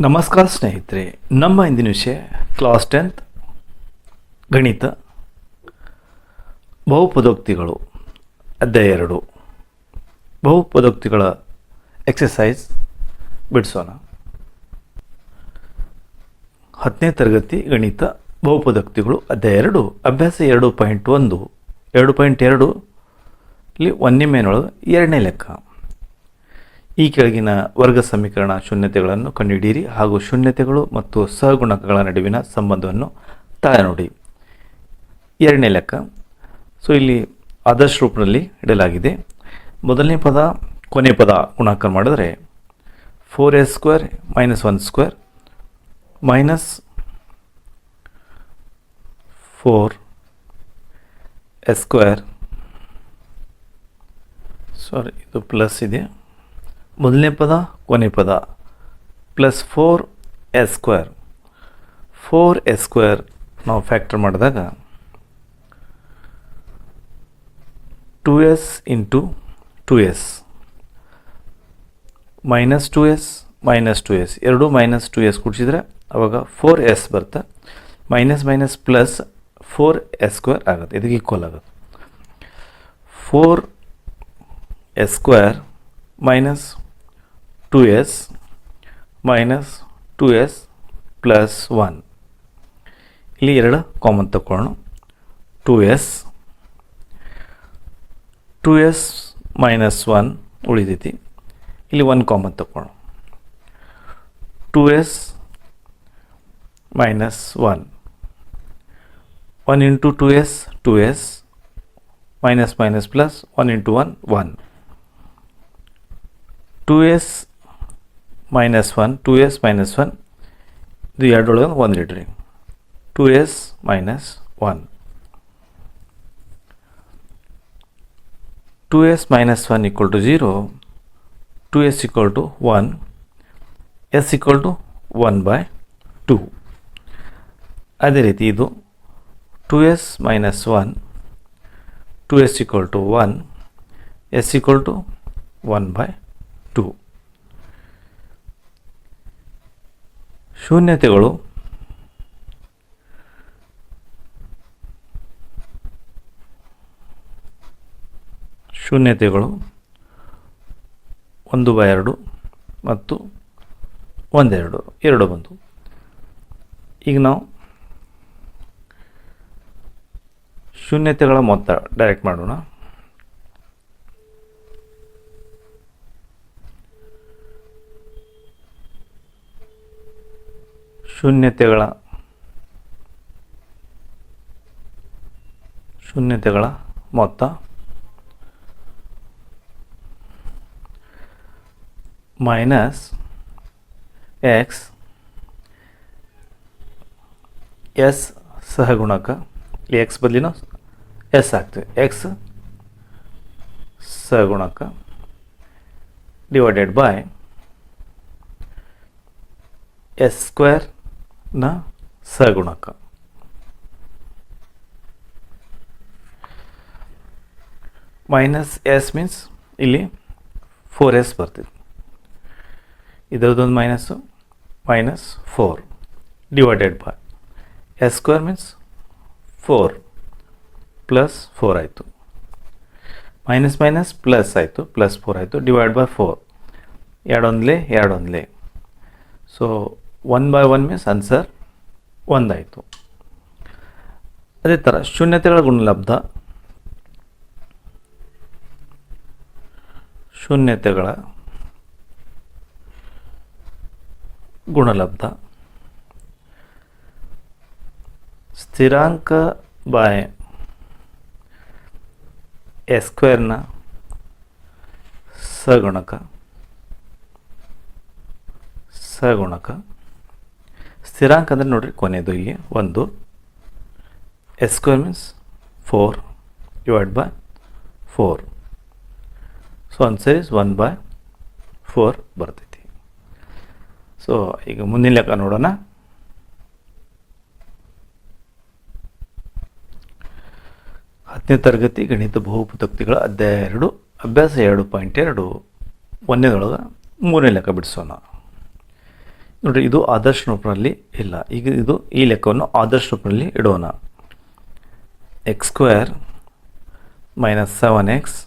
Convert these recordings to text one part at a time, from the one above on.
ನಮಸ್ಕಾರ ಸ್ನೇಹಿತರೆ, ನಮ್ಮ ಇಂದಿನ ವಿಷಯ ಕ್ಲಾಸ್ ಟೆಂತ್ ಗಣಿತ, ಬಹುಪದೋಕ್ತಿಗಳು, ಅಧ್ಯಾಯ ಎರಡು. ಬಹುಪದೋಕ್ತಿಗಳ ಎಕ್ಸಸೈಸ್ ಬಿಡಿಸೋಣ. ಹತ್ತನೇ ತರಗತಿ ಗಣಿತ, ಬಹುಪದೋಕ್ತಿಗಳು, ಅಧ್ಯಾಯ ಎರಡು. ಅಭ್ಯಾಸ ಎರಡು ಪಾಯಿಂಟ್ ಒಂದು, ಎರಡು ಪಾಯಿಂಟ್ ಎರಡು, ಇಲ್ಲಿ ಒಂದನೇ ಮೇನೊಳಗೆ ಎರಡನೇ ಲೆಕ್ಕ. ಈ ಕೆಳಗಿನ ವರ್ಗ ಸಮೀಕರಣ ಶೂನ್ಯತೆಗಳನ್ನು ಕಂಡುಹಿಡಿಯಿರಿ ಹಾಗೂ ಶೂನ್ಯತೆಗಳು ಮತ್ತು ಸಹಗುಣಕಗಳ ನಡುವಿನ ಸಂಬಂಧವನ್ನು ತಾಳೆ ನೋಡಿ. ಎರಡನೇ ಲೆಕ್ಕ. ಸೊ ಇಲ್ಲಿ ಆದರ್ಶ ರೂಪದಲ್ಲಿ ಇಡಲಾಗಿದೆ. ಮೊದಲನೇ ಪದ, ಕೊನೆ ಪದ ಗುಣಾಕಾರ ಮಾಡಿದರೆ four S square minus one square minus four S square sorry ಇದು ಪ್ಲಸ್ ಇದೆ. ಮೊದಲನೇ ಪದ, ಕೊನೆ ಪದ. Plus four S square four S square ನಾವು ಫ್ಯಾಕ್ಟರ್ ಮಾಡಿದಾಗ two S into two S minus two S minus two S ಎರಡು minus two S ಕೂಡಿಸಿದ್ರೆ ಅವಾಗ ಫೋರ್ ಎಸ್ ಬರುತ್ತೆ. Minus minus plus four S square ಆಗುತ್ತೆ. ಇದಕ್ಕೆ ಈಕ್ವಲ್ ಆಗುತ್ತೆ. Four S square minus two S minus two S plus one ಇಲ್ಲಿ ಎರಡು common ತಗೊಳ್ಳೋಣ two S two S minus one ಉಳಿದೈತಿ. ಇಲ್ಲಿ ಒನ್ ಕಾಮನ್ ತಗೊಳ್ಳೋಣ two S minus one one into two S two S minus minus plus one into one one two S minus one two S minus one ಇದು ಎರಡರೊಳಗೆ ಒಂದು ಇಡ್ರಿ two S minus one two S minus one equal to zero two S equal to one S equal to one by two ಅದೇ ರೀತಿ ಇದು two S minus one two S equal to one S equal to one by two ಶೂನ್ಯತೆಗಳು. ಶೂನ್ಯತೆಗಳು ಒಂದು by ಎರಡು ಮತ್ತು ಒಂದೆರಡು, ಎರಡು ಬಂದು. ಈಗ ನಾವು ಶೂನ್ಯತೆಗಳ ಮೊತ್ತ ಡೈರೆಕ್ಟ್ ಮಾಡೋಣ. ಶೂನ್ಯತೆಗಳ ಶೂನ್ಯತೆಗಳ ಮೊತ್ತ. ಮೈನಸ್ ಎಕ್ಸ್ ಎಸ್ ಸಹಗುಣಕ ಎಕ್ಸ್ ಬದಲಿನ ಎಸ್ ಆಗ್ತದೆ. ಎಕ್ಸ್ ಸಹಗುಣಕ ಡಿವೈಡೆಡ್ ಬೈ ಎಸ್ ಸ್ಕ್ವೇರ್ನ ಸಗುಣಕ. ಮೈನಸ್ ಎಸ್ ಮೀನ್ಸ್ ಇಲ್ಲಿ ಫೋರ್ ಎಸ್ ಬರ್ತಿದೆ. ಇದರದೊಂದು minus, minus four divided by S square means four plus four ಆಯಿತು. ಮೈನಸ್ ಮೈನಸ್ ಪ್ಲಸ್ ಆಯಿತು, ಪ್ಲಸ್ ಫೋರ್ ಆಯಿತು, ಡಿವೈಡ್ ಬೈ ಫೋರ್. ಎರಡೊಂದಲೇ ಎರಡೊಂದಲೇ. So one by one means answer ಒಂದಾಯಿತು ಅದೇ ಥರ ಶೂನ್ಯತೆಗಳ ಗುಣಲಬ್ಧ. ಶೂನ್ಯತೆಗಳ ಗುಣಲಬ್ಧ. ಸ್ಥಿರಾಂಕ ಬಾಯ್ ಎಸ್ ಸ್ಕ್ವೇರ್ನ ಸಗುಣಕ. ಸಗುಣಕ. ಸ್ಥಿರಾಂಕ ಅಂದರೆ ನೋಡಿರಿ ಕೊನೆಯದು ಇಲ್ಲಿ ಒಂದು S square means four divide by four so answer is one by four ಬರ್ತೈತಿ. ಸೊ ಈಗ ಮುಂದಿನ ಲೆಕ್ಕ ನೋಡೋಣ. ಹತ್ತನೇ ತರಗತಿ ಗಣಿತ ಬಹುಪತಕ್ತಿಗಳ ಅಧ್ಯಾಯ ಎರಡು, ಅಭ್ಯಾಸ ಎರಡು ಪಾಯಿಂಟ್ ಎರಡು. ಒಂದನೇದೊಳಗೆ ಮೂರನೇ ಲೆಕ್ಕ ಬಿಡಿಸೋಣ. ನೋಡಿರಿ, ಇದು ಆದರ್ಶ ರೂಪದಲ್ಲಿ ಇಲ್ಲ. ಈಗ ಇದು ಈ ಲೆಕ್ಕವನ್ನು ಆದರ್ಶ ರೂಪದಲ್ಲಿ ಇಡೋಣ. X square minus seven X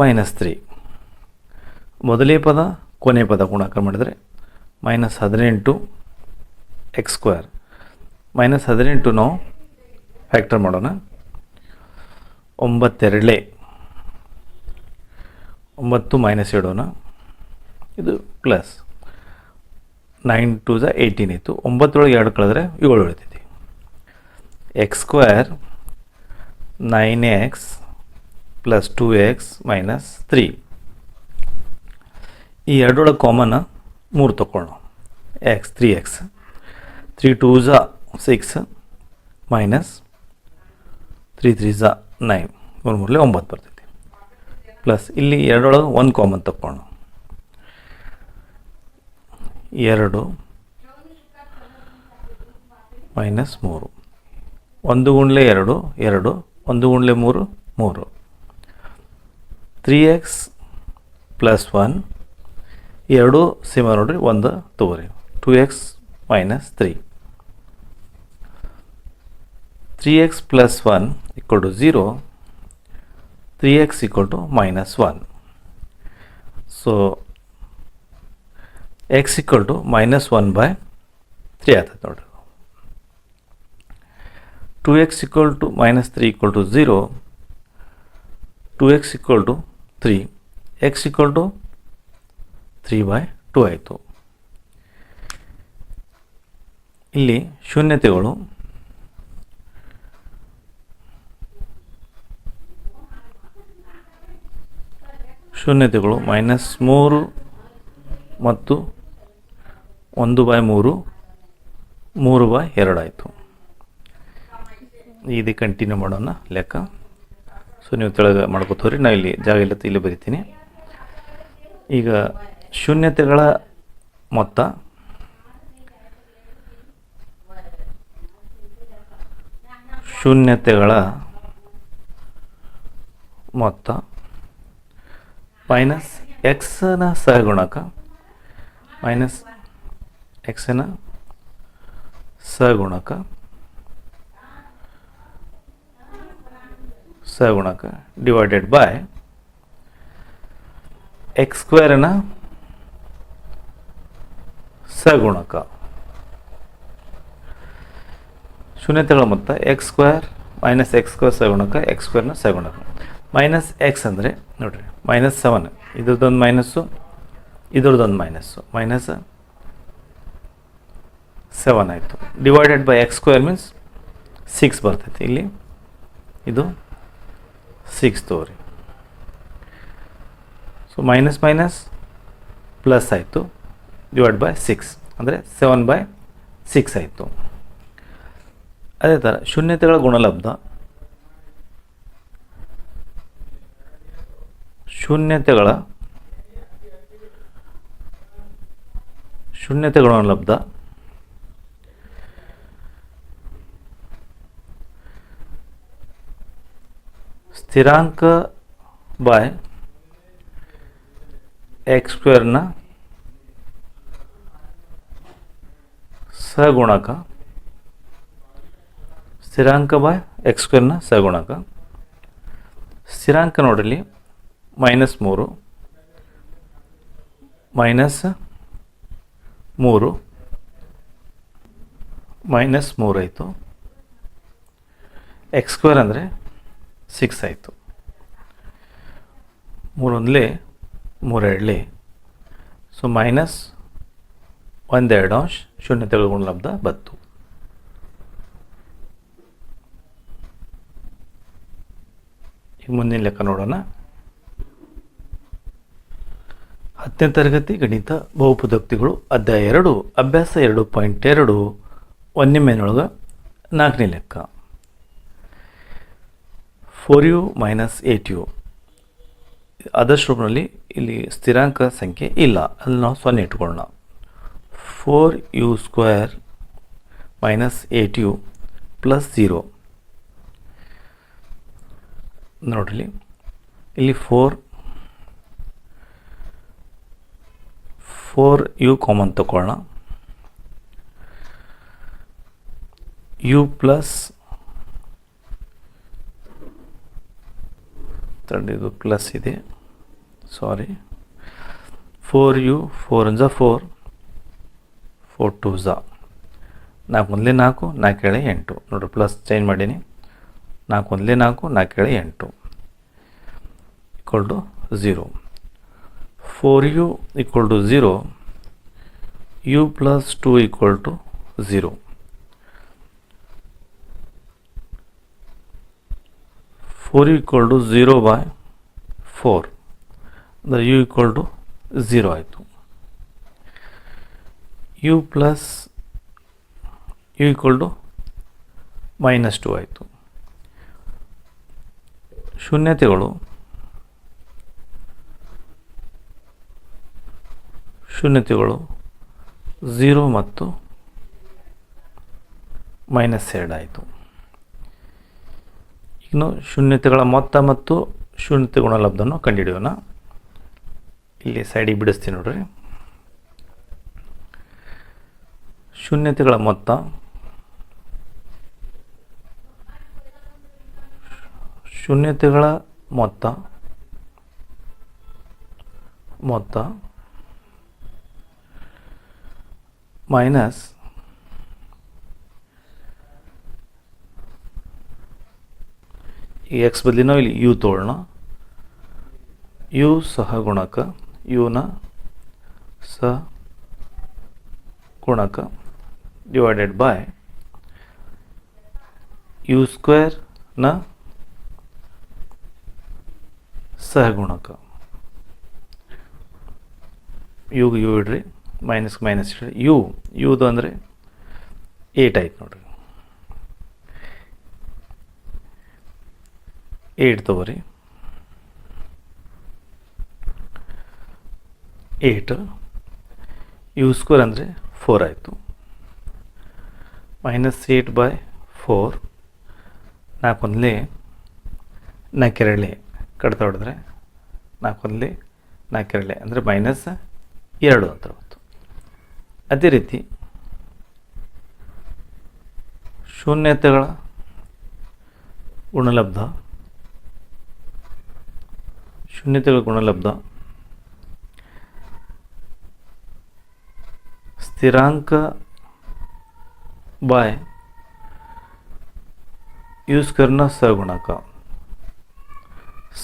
minus three ಮೊದಲೇ ಪದ ಕೊನೆ ಪದ ಗುಣಾಕಾರ ಮಾಡಿದರೆ ಮೈನಸ್ ಹದಿನೆಂಟು ಎಕ್ಸ್ ಸ್ಕ್ವೇರ್ ಮೈನಸ್ ಹದಿನೆಂಟು ನಾವು ಫ್ಯಾಕ್ಟರ್ ಮಾಡೋಣ. ಒಂಬತ್ತೆರಡೇ ಒಂಬತ್ತು ಮೈನಸ್ ಇಡೋಣ. ಇದು ಪ್ಲಸ್ ನೈನ್ ಟು ಝ ಏಯ್ಟೀನ್ ಇತ್ತು. ಒಂಬತ್ತರೊಳಗೆ ಎರಡು ಕಳೆದ್ರೆ ಏಳು ಉಳಿತೈತಿ. X square nine X plus two X minus three. ಈ ಎರಡರೊಳಗೆ ಕಾಮನ್ ಮೂರು ತಗೊಳ್ಳೋಣ X three X. Three two ಝ six minus three three ಝ ನೈನ್. ಮೂರು ಮೂರಲ್ಲಿ ಒಂಬತ್ತು ಬರ್ತೈತಿ. ಪ್ಲಸ್ ಇಲ್ಲಿ ಎರಡರೊಳಗೆ ಒಂದು ಕಾಮನ್ ತಗೊಳ್ಳೋಣ ಎರಡು ಮೈನಸ್ ಮೂರು. ಒಂದು ಗುಂಡ್ಲೆ ಎರಡು ಎರಡು. ಒಂದು ಗುಂಡ್ಲೆ ಮೂರು ಮೂರು. ತ್ರೀ ಎಕ್ಸ್ ಪ್ಲಸ್ ಒನ್, ಎರಡು ಸಿಮ ನೋಡ್ರಿ, ಒಂದು ತೋರಿ. Two X minus three. Three X plus one equal to zero. Three X equal to minus one. So X equal to minus one by three ಆಗ್ತದೆ ನೋಡ್ರಿ two X equal to minus three equal to zero two X equal to three X equal to three by two ಆಯಿತು. ಇಲ್ಲಿ ಶೂನ್ಯತೆಗಳು ಶೂನ್ಯತೆಗಳು minus ಮೂರು ಮತ್ತು ಒಂದು ಬಾಯ್ ಮೂರು ಮೂರು ಬಾಯ್ ಎರಡಾಯಿತು ಇದು ಕಂಟಿನ್ಯೂ ಮಾಡೋಣ ಲೆಕ್ಕ. ಸೊ ನೀವು ತೆಳಗೆ ಮಾಡ್ಕೋತೀರಿ ನಾ ಇಲ್ಲಿ ಜಾಗ ಇಲ್ಲ ಇಲ್ಲಿ ಬರಿತೀನಿ. ಈಗ ಶೂನ್ಯತೆಗಳ ಮೊತ್ತ. ಶೂನ್ಯತೆಗಳ ಮೊತ್ತ ಮೈನಸ್ ಎಕ್ಸ್ನ ಸಹಗುಣಕ ಮೈನಸ್ ಎಕ್ಸ್ನ ಸಗುಣಕ ಸಗುಣಕ ಡಿವೈಡೆಡ್ ಬೈ ಎಕ್ಸ್ ಸ್ಕ್ವೇರ್ನ ಸಗುಣಕ. ಶೂನ್ಯತೆಗಳ ಮೊತ್ತ X square minus X square ಸಗುಣಕ, X ಸ್ಕ್ವೇರ್ನ ಸಗುಣಕ. ಮೈನಸ್ ಎಕ್ಸ್ ಅಂದರೆ ನೋಡಿರಿ ಮೈನಸ್ ಸೆವೆನ್. ಇದ್ರದ್ದೊಂದು ಮೈನಸ್ಸು ಇದ್ರದ್ದೊಂದು ಮೈನಸ್ಸು. ಮೈನಸ್ ಸೆವೆನ್ ಆಯಿತು. Divided by X square means six ಬರ್ತೈತಿ. ಇಲ್ಲಿ ಇದು ಸಿಕ್ಸ್ ತೋರಿ ಸೊ ಮೈನಸ್ ಮೈನಸ್ ಪ್ಲಸ್ ಆಯಿತು. ಡಿವೈಡ್ ಬೈ ಸಿಕ್ಸ್ ಅಂದರೆ ಸೆವೆನ್ ಬೈ ಸಿಕ್ಸ್ ಆಯಿತು. ಅದೇ ಥರ ಶೂನ್ಯತೆಗಳ ಗುಣಲಬ್ಧ. ಶೂನ್ಯತೆಗಳ ಶೂನ್ಯತೆಗಳ ಗುಣಲಬ್ಧ. ಸ್ಥಿರಾಂಕ ಬಾಯ್ ಎಕ್ಸ್ ಸ್ಕ್ವೇರ್ನ ಸಗುಣಕ, ಸ್ಥಿರಾಂಕ ಬಾಯ್ ಎಕ್ಸ್ ಸ್ಕ್ವೇರ್ನ ಸಗುಣಕ. ಸ್ಥಿರಾಂಕ ನೋಡಲಿ ಮೈನಸ್ ಮೂರು ಮೈನಸ್ ಮೂರು ಮೈನಸ್ ಮೂರು ಆಯಿತು ಎಕ್ಸ್ ಸ್ಕ್ವೇರ್ ಅಂದರೆ ಸಿಕ್ಸ್ ಆಯಿತು. ಮೂರೊಂದಲೇ, ಮೂರೆರಡಲಿ. ಸೊ ಮೈನಸ್ ಒಂದೆರಡು ಅಂಶ ಶೂನ್ಯತೆಗಳ ಗುಣಲಬ್ಧ ಬತ್ತು ಈಗ ಮುಂದಿನ ಲೆಕ್ಕ ನೋಡೋಣ. ಹತ್ತನೇ ತರಗತಿ ಗಣಿತ ಬಹುಪದೋಕ್ತಿಗಳು ಅಧ್ಯಾಯ ಎರಡು, ಅಭ್ಯಾಸ ಎರಡು ಪಾಯಿಂಟ್ ಎರಡು ಒಂದನೇ ಮೇನೊಳಗೆ ನಾಲ್ಕನೇ ಲೆಕ್ಕ. Four U minus eight U. ಆದಷ್ಟು ರೂಪದಲ್ಲಿ ಇಲ್ಲಿ ಸ್ಥಿರಾಂಕ ಸಂಖ್ಯೆ ಇಲ್ಲ. ಅಲ್ಲಿ ನಾವು ಸೊನ್ನೆ ಇಟ್ಕೊಳ್ಳೋಣ. Four U square minus eight U plus zero. ನೋಡ್ರಿ, ಇಲ್ಲಿ ಫೋರ್ ಫೋರ್ ಯು ಕಾಮನ್ ತಗೊಳ್ಳೋಣ ಯು ಪ್ಲಸ್ ತಡೆದು ಪ್ಲಸ್ ಇದೆ ಸಾರಿ ಫೋರ್ ಯು ಫೋರ್ ಜ ಫೋರ್ ಫೋರ್ ಟು ಝ ನಾಲ್ಕು ಒಂದಲೇ ನಾಲ್ಕು ನಾಲ್ಕು ಏಳೆ ಎಂಟು. ನೋಡ್ರಿ ಪ್ಲಸ್ ಚೇಂಜ್ ಮಾಡೀನಿ ನಾಲ್ಕು ಒಂದಲೇ ನಾಲ್ಕು ನಾಲ್ಕು ಏಳೆ ಎಂಟು. Equal to zero four U equal to zero U plus two equal to zero four U equal to zero by four. ಅಂದರೆ ಯು ಈಕ್ವಲ್ ಟು ಝೀರೋ ಆಯಿತು. U plus U equal to minus two ಆಯಿತು. ಶೂನ್ಯತೆಗಳು ಶೂನ್ಯತೆಗಳು zero ಮತ್ತು minus ಎರಡು ಆಯಿತು. ಇನ್ನು ಶೂನ್ಯತೆಗಳ ಮೊತ್ತ ಮತ್ತು ಶೂನ್ಯತೆ ಗುಣಲಬ್ಧವನ್ನು ಕಂಡುಹಿಡಿಯೋಣ. ಇಲ್ಲಿ ಸೈಡಿಗೆ ಬಿಡಿಸ್ತೀನಿ ನೋಡ್ರಿ. ಶೂನ್ಯತೆಗಳ ಮೊತ್ತ. ಶೂನ್ಯತೆಗಳ ಮೊತ್ತ. ಮೊತ್ತ. ಮೈನಸ್ ಈ ಎಕ್ಸ್ ಬದಲಿ ನಾವು ಇಲ್ಲಿ ಯು ತೊಗೊಳ್ಳೋಣ ಯು ಸಹ ಗುಣಕ ಯುನ ಸ ಗುಣಕ ಡಿವೈಡೆಡ್ ಬೈ ಯು ಸ್ಕ್ವೇರ್ನ ಸಹಗುಣಕ ಯುಗೆ ಯು ಇಡ್ರಿ ಮೈನಸ್ ಮೈನಸ್ ಇಡ್ರಿ. ಯು ಯುದು ಅಂದರೆ ಏಟ್ ಆಯ್ತು ನೋಡ್ರಿ. ಏಟ್ ತಗೋರಿ. ಏಟ್. ಯು ಸ್ಕ್ವೇರ್ ಅಂದರೆ ಫೋರ್ ಆಯಿತು. ಮೈನಸ್ ಏಟ್ ಬೈ ಫೋರ್ ನಾಲ್ಕೊಂದಲೇ ನಾಲ್ಕೆರಳೆ ಕಡ್ತಾ ಹೊಡೆದ್ರೆ ನಾಲ್ಕೊಂದಲೇ ನಾಲ್ಕೆರಳೆ ಅಂದರೆ ಮೈನಸ್ ಎರಡು ಅಂತ ಬಂತು ಅದೇ ರೀತಿ ಶೂನ್ಯತೆಗಳ ಗುಣಲಬ್ಧ ಶೂನ್ಯತೆಗಳ ಗುಣಲಬ್ಧ. ಸ್ಥಿರಾಂಕ ಬಾಯ್ ಯೂಸ್ ಕರ್ನ ಸಗುಣಕ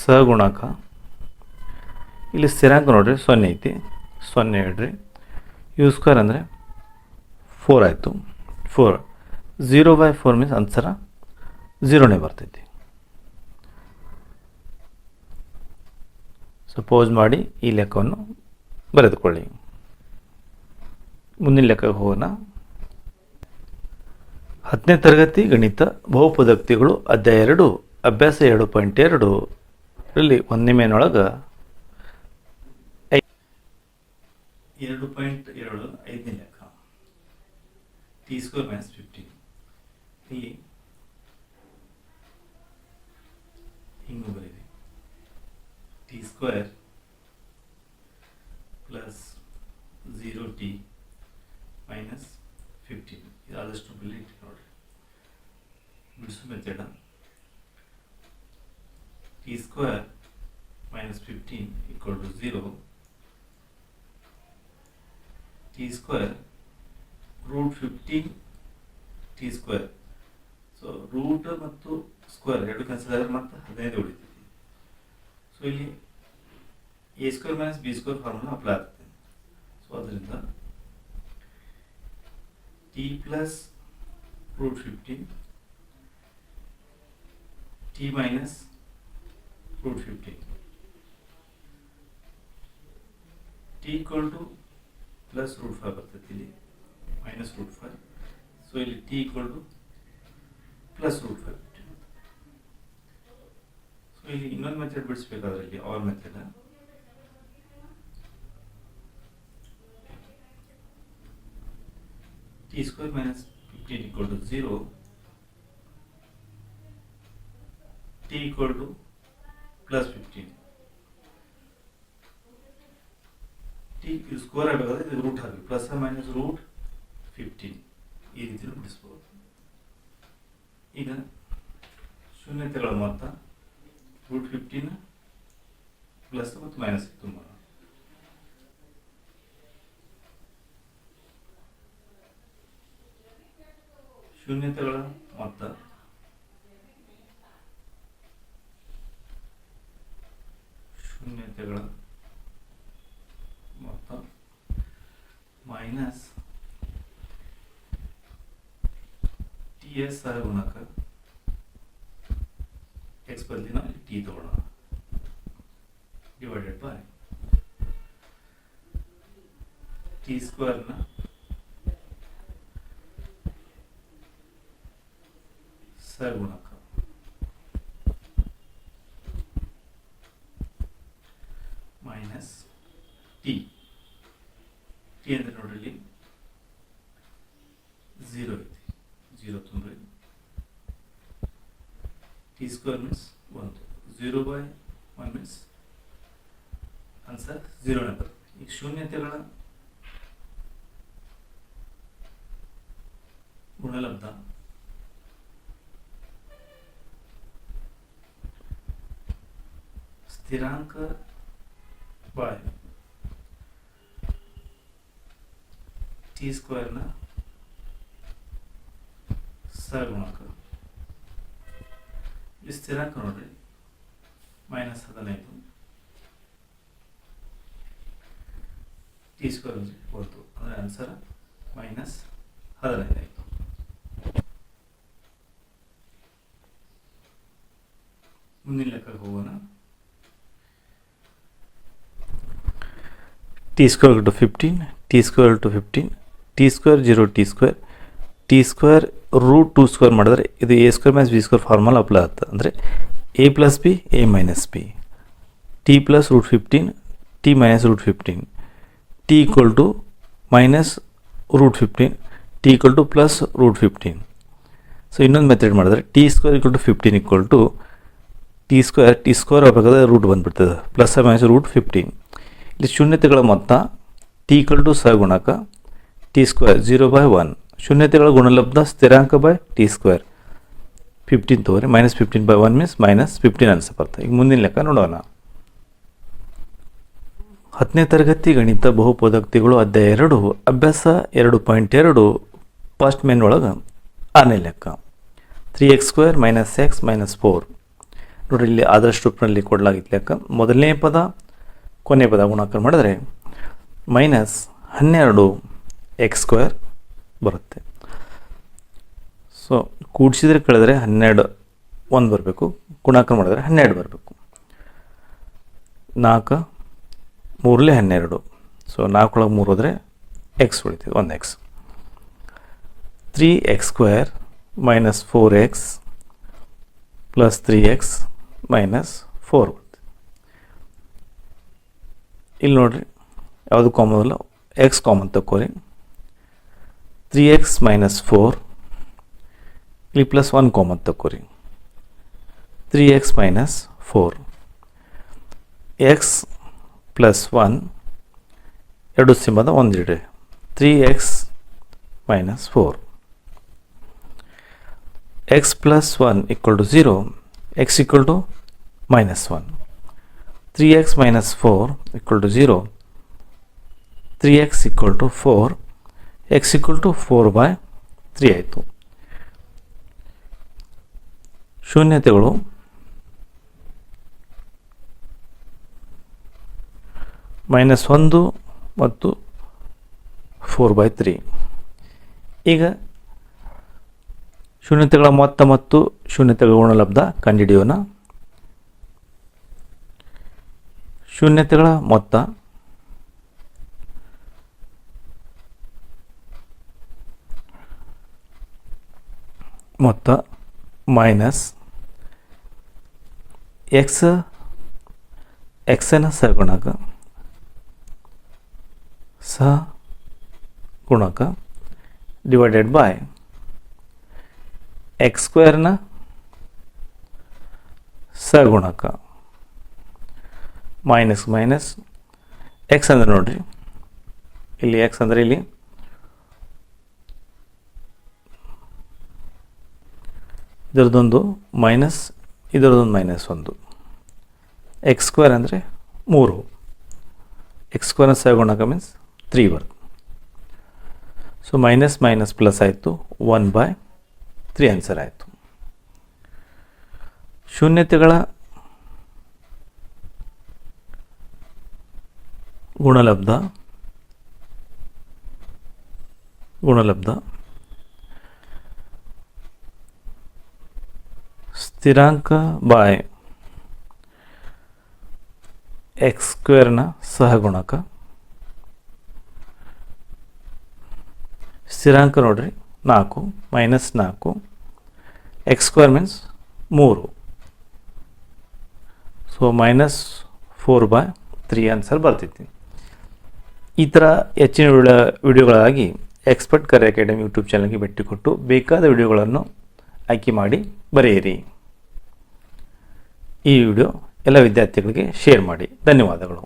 ಸಗುಣಕ ಇಲ್ಲಿ ಸ್ಥಿರಾಂಕ ನೋಡ್ರಿ, ಸೊನ್ನೆ ಐತಿ. ಸೊನ್ನೆ ಹೇಳ್ರಿ. ಯೂಸ್ಕರ್ ಅಂದರೆ ಫೋರ್ ಆಯಿತು. Four zero by four means answer ಝೀರೋನೇ ಬರ್ತೈತಿ. ಸಪೋಸ್ ಮಾಡಿ ಈ ಲೆಕ್ಕವನ್ನು ಬರೆದುಕೊಳ್ಳಿ. ಮುಂದಿನ ಲೆಕ್ಕಕ್ಕೆ ಹೋಗೋಣ. ಹತ್ತನೇ ತರಗತಿ ಗಣಿತ ಬಹುಪದಕ್ತಿಗಳು ಅಧ್ಯಾಯ ಎರಡು, ಅಭ್ಯಾಸ ಎರಡು ಪಾಯಿಂಟ್ ಎರಡು. ರಲ್ಲಿ ಒಂದನೇ ಮೇನೊಳಗೆ ಎರಡು ಪಾಯಿಂಟ್ ಎರಡು, ಐದನೇ ಲೆಕ್ಕ. ಟಿ ಸ್ಕ್ವೇರ್ ಮೈನಸ್ ಫಿಫ್ಟೀನ್ ಇಲ್ಲಿ ಹಿಂಗೆ ಬರೀರಿ. T square plus zero T minus fifteen ಇದು ಆದಷ್ಟು ಬಿಲ್ಲಿ ನೋಡ್ರಿ ಬಿಡಿಸು method T square minus fifteen equal to zero T square root fifteen T square so root ಮತ್ತು ಸ್ಕ್ವೇರ್ ಎರಡು ಕ್ಯಾನ್ಸಲ್ ಆದರೆ ಮತ್ತೆ ಹದಿನೈದು ಉಳಿತೈತಿ ಸೊ ಇಲ್ಲಿ A square minus B square formula apply ಆಗ್ತದೆ ಸೊ ಅದರಿಂದ T plus root fifteen T minus root fifteen T equal to plus root five ಬರ್ತೈತಿ ಇಲ್ಲಿ ಮೈನಸ್ ರೂಟ್ ಫೈವ್ ಸೊ ಇಲ್ಲಿ t equal to plus root five so ಇಲ್ಲಿ ಇನ್ನೊಂದು method ಬಿಡಿಸ್ಬೇಕಾದ್ರೆ ಇಲ್ಲಿ or method t square minus fifteen equal to zero t equal to plus fifteen t fifty ಇದು square ಆಗಬೇಕಾದ್ರೆ ಇದು ರೂಟ್ ಹಾಕಿ ಪ್ಲಸ್ ಮೈನಸ್ ರೂಟ್ ಫಿಫ್ಟೀನ್ ಈ ರೀತಿ ಬಿಡಿಸ್ಬೋದು. ಈಗ ಶೂನ್ಯತೆಗಳ ಮೊತ್ತ ರೂಟ್ ಫಿಫ್ಟೀನ್ ಪ್ಲಸ್ ಮತ್ತು ಮೈನಸ್ ತುಂಬ ಶೂನ್ಯತೆಗಳ ಮೊತ್ತ ಶೂನ್ಯತೆಗಳ ಮೊತ್ತ ಮೈನಸ್ ಟಿ ಎಸ್ ಆರ್ ಗುಣಕ ಎಕ್ಸ್ ಬದಲಿ ನಾವು ಟಿ ತಗೊಳ್ಳೋಣ ಡಿವೈಡೆಡ್ ಬೈ ಟಿ ಸ್ಕ್ವೇರ್ನ ಸರ್ ಗುಣಕ ಮೈನಸ್ ಟಿ ಟಿ ಅಂದರೆ ನೋಡ್ರಿ ಇಲ್ಲಿ ಝೀರೋ ಐತಿ ಝೀರೋ ತುಂಬ್ರಿ ಟಿ ಸ್ಕ್ವೇರ್ ಮೀನ್ಸ್ ಒಂದು zero by one means answer ಝೀರೋನೇ ಬರುತ್ತೆ ಈಗ ಶೂನ್ಯತೆಗಳ ಗುಣಲಬ್ಧ. ಸ್ಥಿರಾಂಕ ಬೈ ಟಿ ಸ್ಕ್ವೇರ್ನ ಸಗುಣಕ ಈ ಸ್ಥಿರಾಂಕ ನೋಡ್ರಿ ಮೈನಸ್ ಹದಿನೈದು. ಟಿ ಸ್ಕ್ವೇರ್ ಅಂದರೆ ಒಂದು ಅಂದರೆ ಆನ್ಸರ್ ಮೈನಸ್ ಹದಿನೈದು. ಆಯಿತು ಮುಂದಿನ ಲೆಕ್ಕಕ್ಕೆ ಹೋಗೋಣ t square to fifteen t square to fifteen t square zero t square t square root to square ಮಾಡಿದ್ರೆ ಇದು a square minus b square formula apply ಆಗುತ್ತೆ ಅಂದರೆ a plus b a minus b t plus root fifteen t minus root fifteen t equal to minus root fifteen t equal to plus root fifteen so ಇನ್ನೊಂದು method ಮಾಡಿದ್ರೆ t square equal to fifteen equal to t square t square ಆಗಬೇಕಾದ್ರೆ root ಬಂದುಬಿಡ್ತದೆ. Plus minus root fifteen ಇಲ್ಲಿ ಶೂನ್ಯತೆಗಳ ಮೊತ್ತ t equal to ಸ ಗುಣಕ t square zero by one ಶೂನ್ಯತೆಗಳ ಗುಣಲಬ್ಧ ಸ್ಥಿರಾಂಕ ಬೈ ಟಿ ಸ್ಕ್ವೇರ್ ಫಿಫ್ಟೀನ್ ತೊಗೊರಿ minus fifteen by one means minus fifteen answer ಬರ್ತದೆ. ಈಗ ಮುಂದಿನ ಲೆಕ್ಕ ನೋಡೋಣ. ಹತ್ತನೇ ತರಗತಿ ಗಣಿತ ಬಹುಪದೋಕ್ತಿಗಳು ಅಧ್ಯಾಯ ಎರಡು, ಅಭ್ಯಾಸ ಎರಡು ಪಾಯಿಂಟ್ ಎರಡು ಫಸ್ಟ್ ಮೇನ್ ಒಳಗೆ ಆರನೇ ಲೆಕ್ಕ. Three x square minus x minus four ನೋಡ್ರಿ, ಇಲ್ಲಿ ಆದರ್ಶ ರೂಪದಲ್ಲಿ ಕೊಡಲಾಗಿತ್ತು ಲೆಕ್ಕ. ಮೊದಲನೇ ಪದ ಕೊನೆ ಪದ ಗುಣಾಕಾರ ಮಾಡಿದರೆ ಮೈನಸ್ ಹನ್ನೆರಡು ಎಕ್ಸ್ ಸ್ಕ್ವೇರ್ ಬರುತ್ತೆ. ಸೊ ಕೂಡಿಸಿದ್ರೆ ಕಳೆದರೆ ಹನ್ನೆರಡು ಒಂದು ಬರಬೇಕು, ಗುಣಾಕಾರ ಮಾಡಿದರೆ ಹನ್ನೆರಡು ಬರಬೇಕು. ನಾಲ್ಕು ಮೂರಲೇ ಹನ್ನೆರಡು. ಸೊ ನಾಲ್ಕೊಳಗೆ ಮೂರು ಹೋದರೆ ಎಕ್ಸ್ ಉಳಿತದೆ, ಒಂದು x three x square minus four x plus three x minus four ಬರುತ್ತೆ ಇಲ್ಲಿ ನೋಡ್ರಿ, ಯಾವುದು ಕಾಮನ್ ಇಲ್ಲ ಎಕ್ಸ್ ಕಾಮನ್ ತಗೋರಿ ತ್ರೀ ಎಕ್ಸ್ ಮೈನಸ್ ಫೋರ್ ಇಲ್ಲಿ ಪ್ಲಸ್ ಒನ್ ಕಾಮನ್ ತಗೋರಿ three x minus four x plus one ಎರಡು ಸಿಂಬದ ಒಂದಿಡೆ three x minus four x plus one equal to zero two minus one three x minus four equal to zero three x equal to four x equal to four by three ಆಯಿತು. ಶೂನ್ಯತೆಗಳು. Minus ಒಂದು ಮತ್ತು four by three ಈಗ ಶೂನ್ಯತೆಗಳ ಮೊತ್ತ ಮತ್ತು ಶೂನ್ಯತೆಗಳ ಗುಣಲಬ್ಧ ಕಂಡುಹಿಡಿಯೋಣ. ಶೂನ್ಯತೆಗಳ ಮೊತ್ತ. ಮೊತ್ತ ಮೈನಸ್ ಎಕ್ಸ್, ಎಕ್ಸನ ಸಗುಣಕ ಸ ಗುಣಕ ಡಿವೈಡೆಡ್ ಬೈ ಎಕ್ಸ್ ಸ್ಕ್ವೇರ್ನ ಸಗುಣಕ. ಮೈನಸ್ ಮೈನಸ್ ಎಕ್ಸ್ ಅಂದರೆ ನೋಡಿರಿ. ಇಲ್ಲಿ ಎಕ್ಸ್ ಅಂದರೆ ಇಲ್ಲಿ ಇದರದೊಂದು ಮೈನಸ್ ಇದರದೊಂದು ಮೈನಸ್ ಒಂದು. ಎಕ್ಸ್ ಸ್ಕ್ವೇರ್ ಅಂದರೆ ಮೂರು. ಎಕ್ಸ್ ಸ್ಕ್ವೇರ್ನ ಸಗುಣಕ ಮೀನ್ಸ್ ತ್ರೀ ಬರ್ತದೆ ಸೊ ಮೈನಸ್ ಮೈನಸ್ ಪ್ಲಸ್ ಆಯಿತು ಒನ್ ಬೈ ತ್ರೀ ಆನ್ಸರ್ ಆಯಿತು. ಶೂನ್ಯತೆಗಳ ಗುಣಲಬ್ಧ ಗುಣಲಬ್ಧ, ಸ್ಥಿರಾಂಕ ಬಾಯ್ ಎಕ್ಸ್ ಸ್ಕ್ವೇರ್ನ ಸಹಗುಣಕ, ಸ್ಥಿರಾಂಕ ನೋಡ್ರಿ ನಾಲ್ಕು ಮೈನಸ್ ನಾಲ್ಕು ಎಕ್ಸ್ ಸ್ಕ್ವೇರ್ ಮೀನ್ಸ್ ಮೂರು. So minus four by three answer ಬರ್ತಿತ್ತು. ಈ ಥರ ಹೆಚ್ಚಿನ ವಿಡಿಯೋ, ವಿಡಿಯೋಗಳಾಗಿ ಎಕ್ಸ್ಪರ್ಟ್ ಕರೆ ಅಕಾಡೆಮಿ ಯೂಟ್ಯೂಬ್ ಚಾನಲ್ಗೆ ಭೇಟಿ ಕೊಟ್ಟು ಬೇಕಾದ ವಿಡಿಯೋಗಳನ್ನು ಆಯ್ಕೆ ಮಾಡಿ ಬರೆಯಿರಿ. ಈ ವಿಡಿಯೋ ಎಲ್ಲ ವಿದ್ಯಾರ್ಥಿಗಳಿಗೆ ಶೇರ್ ಮಾಡಿ. ಧನ್ಯವಾದಗಳು.